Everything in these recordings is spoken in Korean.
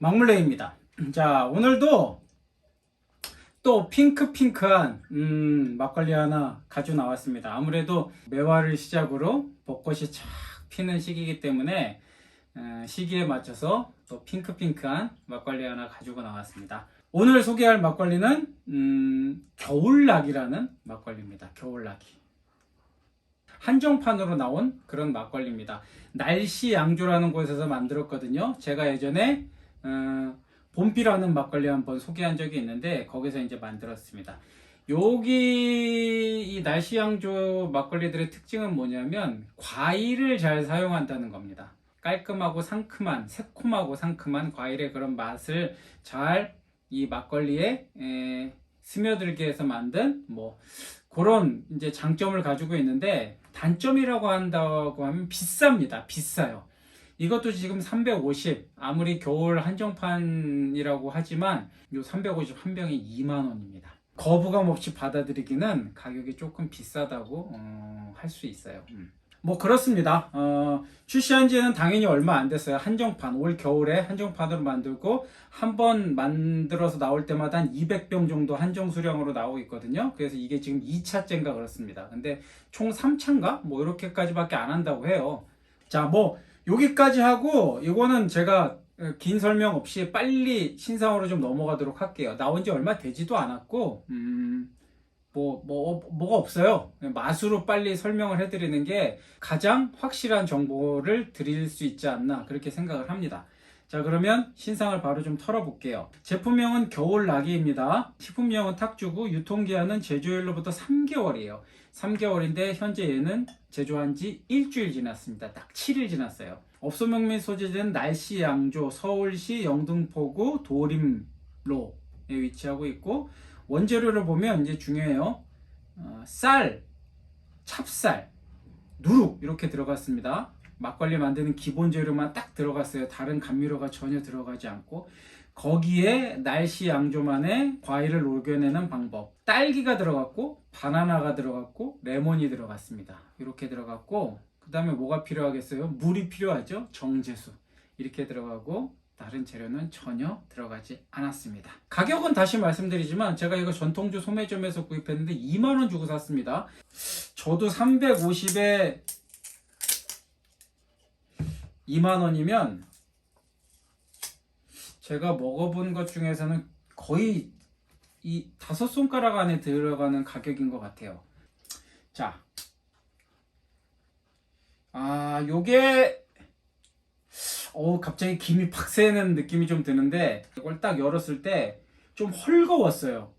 막물레입니다. 자, 오늘도 또 핑크핑크한 음, 막걸리 하나 가지고 나왔습니다. 아무래도 매화를 시작으로 벚꽃이 착 피는 시기이기 때문에 어, 시기에 맞춰서 또 핑크핑크한 막걸리 하나 가지고 나왔습니다. 오늘 소개할 막걸리는 음, 겨울락이라는 막걸리입니다. 겨울락이. 한정판으로 나온 그런 막걸리입니다. 날씨 양조라는 곳에서 만들었거든요. 제가 예전에 어, 봄비라는 막걸리 한번 소개한 적이 있는데 거기서 이제 만들었습니다. 여기 이 날씨 양조 막걸리들의 특징은 뭐냐면 과일을 잘 사용한다는 겁니다. 깔끔하고 상큼한 새콤하고 상큼한 과일의 그런 맛을 잘 이 막걸리에 에, 스며들게 해서 만든 뭐 그런 이제 장점을 가지고 있는데 단점이라고 한다고 하면 비쌉니다. 비싸요. 이것도 지금 350 아무리 겨울 한정판이라고 하지만 요 350 한 병에 2만 원입니다. 거부감 없이 받아들이기는 가격이 조금 비싸다고 어, 할 수 있어요. 음. 뭐 그렇습니다. 어, 출시한 지는 당연히 얼마 안 됐어요. 한정판 올 겨울에 한정판으로 만들고 한 번 만들어서 나올 때마다 한 200병 정도 한정 수량으로 나오고 있거든요. 그래서 이게 지금 2차째인가 그렇습니다. 근데 총 3차인가 뭐 이렇게까지 밖에 안 한다고 해요. 자, 뭐 여기까지 하고 이거는 제가 어, 긴 설명 없이 빨리 신상으로 좀 넘어가도록 할게요. 나온 지 얼마 되지도 않았고, 음, 뭐, 뭐, 뭐가 없어요. 맛으로 빨리 설명을 해드리는 게 가장 확실한 정보를 드릴 수 있지 않나, 그렇게 생각을 합니다. 자, 그러면 신상을 바로 좀 털어볼게요. 제품명은 겨울나기입니다. 식품명은 탁주고, 유통기한은 제조일로부터 3개월이에요. 3개월인데, 현재 얘는 제조한 지 일주일 지났습니다. 딱 7일 지났어요. 업소명 및 소재지는 날씨 양조, 서울시 영등포구 도림로에 위치하고 있고, 원재료를 보면 이제 중요해요. 어, 쌀, 찹쌀, 누룩 이렇게 들어갔습니다. 막걸리 만드는 기본 재료만 딱 들어갔어요. 다른 감미료가 전혀 들어가지 않고 거기에 날씨 양조만의 과일을 녹여내는 방법. 딸기가 들어갔고 바나나가 들어갔고 레몬이 들어갔습니다. 이렇게 들어갔고 그 다음에 뭐가 필요하겠어요? 물이 필요하죠. 정제수 이렇게 들어가고 다른 재료는 전혀 들어가지 않았습니다. 가격은 다시 말씀드리지만 제가 이거 전통주 소매점에서 구입했는데 2만원 주고 샀습니다. 저도 350에 2만원이면 제가 먹어본 것 중에서는 거의 이 다섯 손가락 안에 들어가는 가격인 것 같아요. 자. 아, 요게 어 갑자기 김이 팍 새는 느낌이 좀 드는데 이걸 딱 열었을 때 좀 헐거웠어요.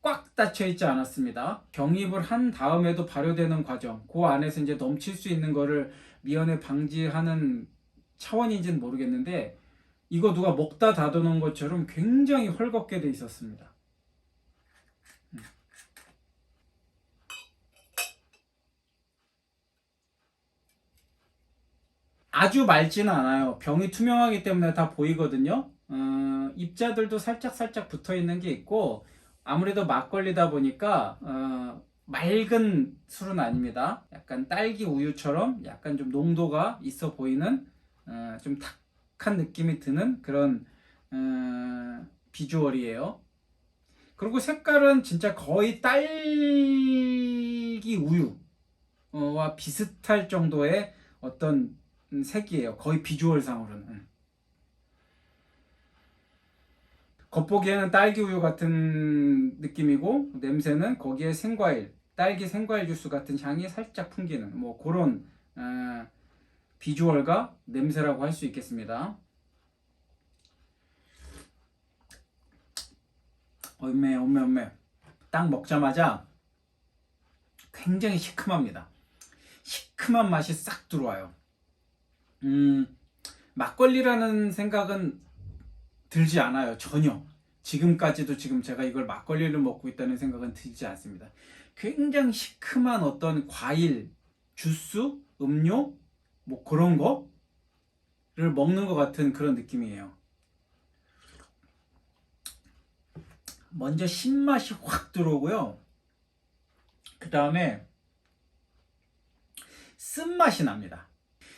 꽉 닫혀 있지 않았습니다. 경입을 한 다음에도 발효되는 과정, 그 안에서 이제 넘칠 수 있는 거를 미연에 방지하는 차원인지는 모르겠는데 이거 누가 먹다 닫아놓은 것처럼 굉장히 헐겁게 돼 있었습니다. 음. 아주 맑지는 않아요. 병이 투명하기 때문에 다 보이거든요. 어, 입자들도 살짝 살짝 붙어 있는 게 있고 아무래도 막걸리다 보니까 어, 맑은 술은 아닙니다. 약간 딸기 우유처럼 약간 좀 농도가 있어 보이는 어, 좀 탁한 느낌이 드는 그런 어, 비주얼이에요. 그리고 색깔은 진짜 거의 딸기 우유와 비슷할 정도의 어떤 음, 색이에요. 거의 비주얼상으로는. 음. 겉보기에는 딸기 우유 같은 느낌이고 냄새는 거기에 생과일, 딸기 생과일 주스 같은 향이 살짝 풍기는 뭐 그런 어, 비주얼과 냄새라고 할 수 있겠습니다. 엄매 엄매 엄매 딱 먹자마자 굉장히 시큼합니다. 시큼한 맛이 싹 들어와요. 음, 막걸리라는 생각은 들지 않아요. 전혀. 지금까지도 지금 제가 이걸 막걸리를 먹고 있다는 생각은 들지 않습니다. 굉장히 시큼한 어떤 과일, 주스, 음료, 뭐 그런 거를 먹는 것 같은 그런 느낌이에요. 먼저 신맛이 확 들어오고요. 그 다음에 쓴맛이 납니다.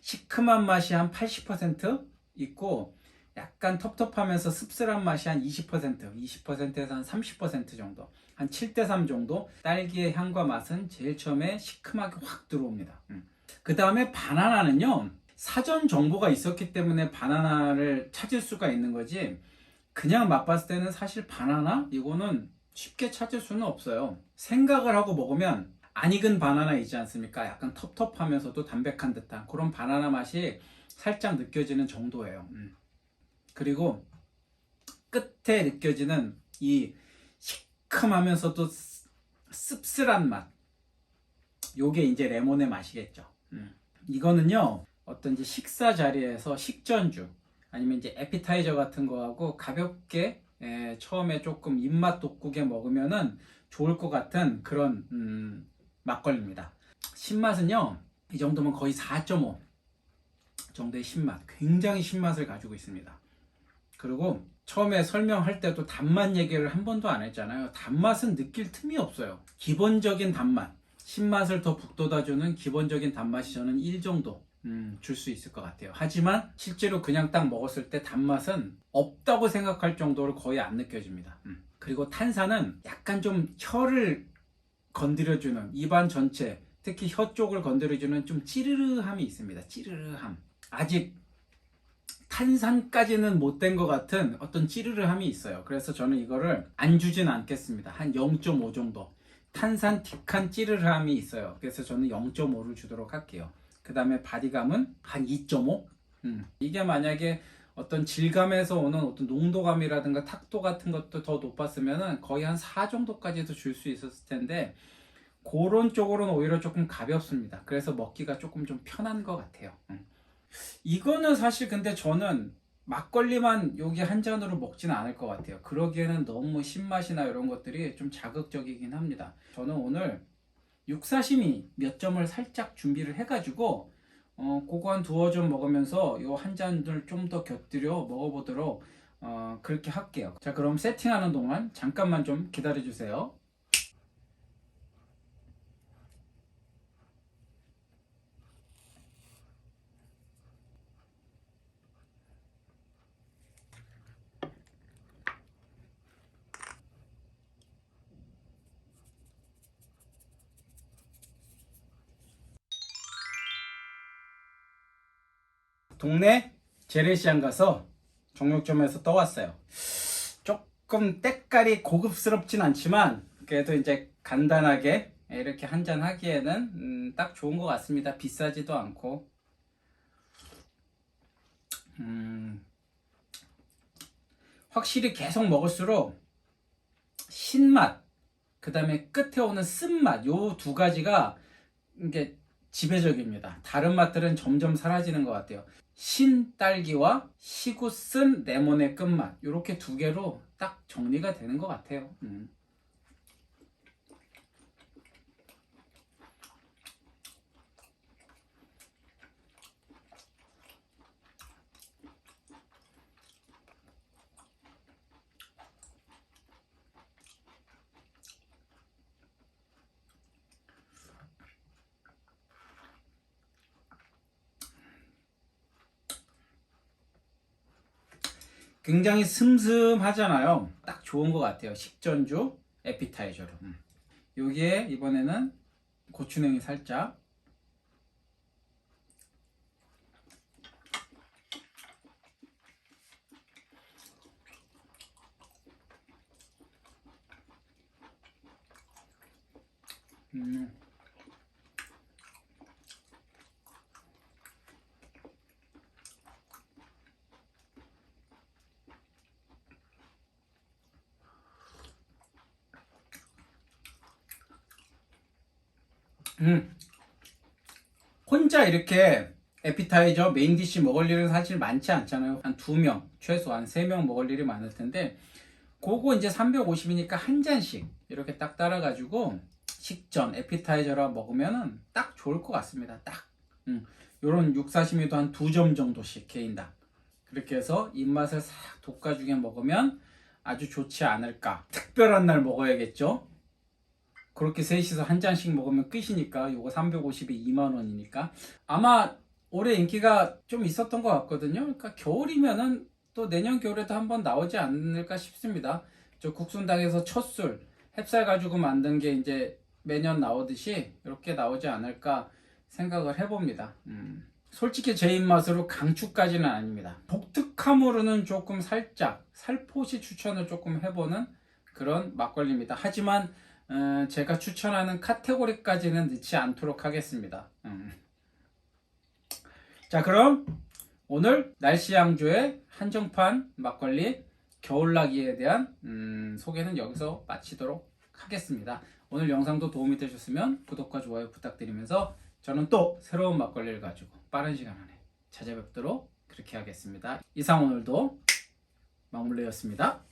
시큼한 맛이 한 80% 있고 약간 텁텁하면서 씁쓸한 맛이 한 20%, 20%에서 한 30% 정도, 한 7대3 정도. 딸기의 향과 맛은 제일 처음에 시큼하게 확 들어옵니다. 그 다음에 바나나는요, 사전 정보가 있었기 때문에 바나나를 찾을 수가 있는 거지, 그냥 맛봤을 때는 사실 바나나? 이거는 쉽게 찾을 수는 없어요. 생각을 하고 먹으면 안 익은 바나나 있지 않습니까? 약간 텁텁하면서도 담백한 듯한 그런 바나나 맛이 살짝 느껴지는 정도예요. 음. 그리고 끝에 느껴지는 이 시큼하면서도 씁- 씁쓸한 맛. 요게 이제 레몬의 맛이겠죠. 음. 이거는요, 어떤 이제 식사 자리에서 식전주, 아니면 이제 에피타이저 같은 거하고 가볍게 에, 처음에 조금 입맛 돋구게 먹으면은 좋을 것 같은 그런 음, 막걸리입니다. 신맛은요, 이 정도면 거의 4.5 정도의 신맛, 굉장히 신맛을 가지고 있습니다. 그리고 처음에 설명할 때도 단맛 얘기를 한 번도 안 했잖아요. 단맛은 느낄 틈이 없어요. 기본적인 단맛, 신맛을 더 북돋아주는 기본적인 단맛이 저는 1 정도 음, 줄 수 있을 것 같아요. 하지만 실제로 그냥 딱 먹었을 때 단맛은 없다고 생각할 정도로 거의 안 느껴집니다. 음. 그리고 탄산은 약간 좀 혀를 건드려주는 입안 전체, 특히 혀 쪽을 건드려주는 좀 찌르르함이 있습니다. 찌르르함. 아직 탄산까지는 못 된 것 같은 어떤 찌르르함이 있어요. 그래서 저는 이거를 안 주진 않겠습니다. 한 0.5 정도. 탄산 틱한 찌르르함이 있어요. 그래서 저는 0.5를 주도록 할게요. 그 다음에 바디감은 한 2.5? 음. 이게 만약에 어떤 질감에서 오는 어떤 농도감이라든가 탁도 같은 것도 더 높았으면은 거의 한 4 정도까지도 줄 수 있었을 텐데 그런 쪽으로는 오히려 조금 가볍습니다. 그래서 먹기가 조금 좀 편한 것 같아요. 음. 이거는 사실 근데 저는 막걸리만 여기 한 잔으로 먹지는 않을 것 같아요. 그러기에는 너무 신맛이나 이런 것들이 좀 자극적이긴 합니다. 저는 오늘 육사시미 몇 점을 살짝 준비를 해가지고 어, 그거 한 두어 점 먹으면서 요한 잔을 좀 더 곁들여 먹어보도록 어, 그렇게 할게요. 자 그럼 세팅하는 동안 잠깐만 좀 기다려 주세요. 동네 재래시장 가서 정육점에서 떠왔어요. 조금 때깔이 고급스럽진 않지만 그래도 이제 간단하게 이렇게 한잔 하기에는 음, 딱 좋은 것 같습니다. 비싸지도 않고. 음, 확실히 계속 먹을수록 신맛, 그 다음에 끝에 오는 쓴맛, 요 두 가지가 이게 지배적입니다. 다른 맛들은 점점 사라지는 것 같아요. 신 딸기와 시고 쓴 레몬의 끝맛 이렇게 두 개로 딱 정리가 되는 것 같아요. 음. 굉장히 슴슴하잖아요. 딱 좋은 것 같아요. 식전주 에피타이저로. 음. 여기에 이번에는 고추냉이 살짝. 음. 음. 혼자 이렇게 에피타이저 메인 디시 먹을 일은 사실 많지 않잖아요. 한 두 명, 최소 한 세 명 먹을 일이 많을 텐데, 그거 이제 350이니까 한 잔씩 이렇게 딱 따라 가지고 식전 에피타이저라 먹으면은 딱 좋을 것 같습니다. 딱. 음. 요런 육사시미도 한 두 점 정도씩 개인당. 그렇게 해서 입맛을 싹 돋궈주게 먹으면 아주 좋지 않을까. 특별한 날 먹어야겠죠? 그렇게 셋이서 한 잔씩 먹으면 끝이니까 요거 350에 2만 원이니까 아마 올해 인기가 좀 있었던 것 같거든요. 그러니까 겨울이면은 또 내년 겨울에도 한번 나오지 않을까 싶습니다. 저 국순당에서 첫 술, 햅쌀 가지고 만든 게 이제 매년 나오듯이 이렇게 나오지 않을까 생각을 해봅니다. 음. 솔직히 제 입맛으로 강추까지는 아닙니다. 독특함으로는 조금 살짝 살포시 추천을 조금 해보는 그런 막걸리입니다. 하지만 어, 제가 추천하는 카테고리까지는 넣지 않도록 하겠습니다. 음. 자 그럼 오늘 날씨 양조의 한정판 막걸리 겨울나기에 대한 음, 소개는 여기서 마치도록 하겠습니다. 오늘 영상도 도움이 되셨으면 구독과 좋아요 부탁드리면서 저는 또 새로운 막걸리를 가지고 빠른 시간 안에 찾아뵙도록 그렇게 하겠습니다. 이상 오늘도 막물레였습니다.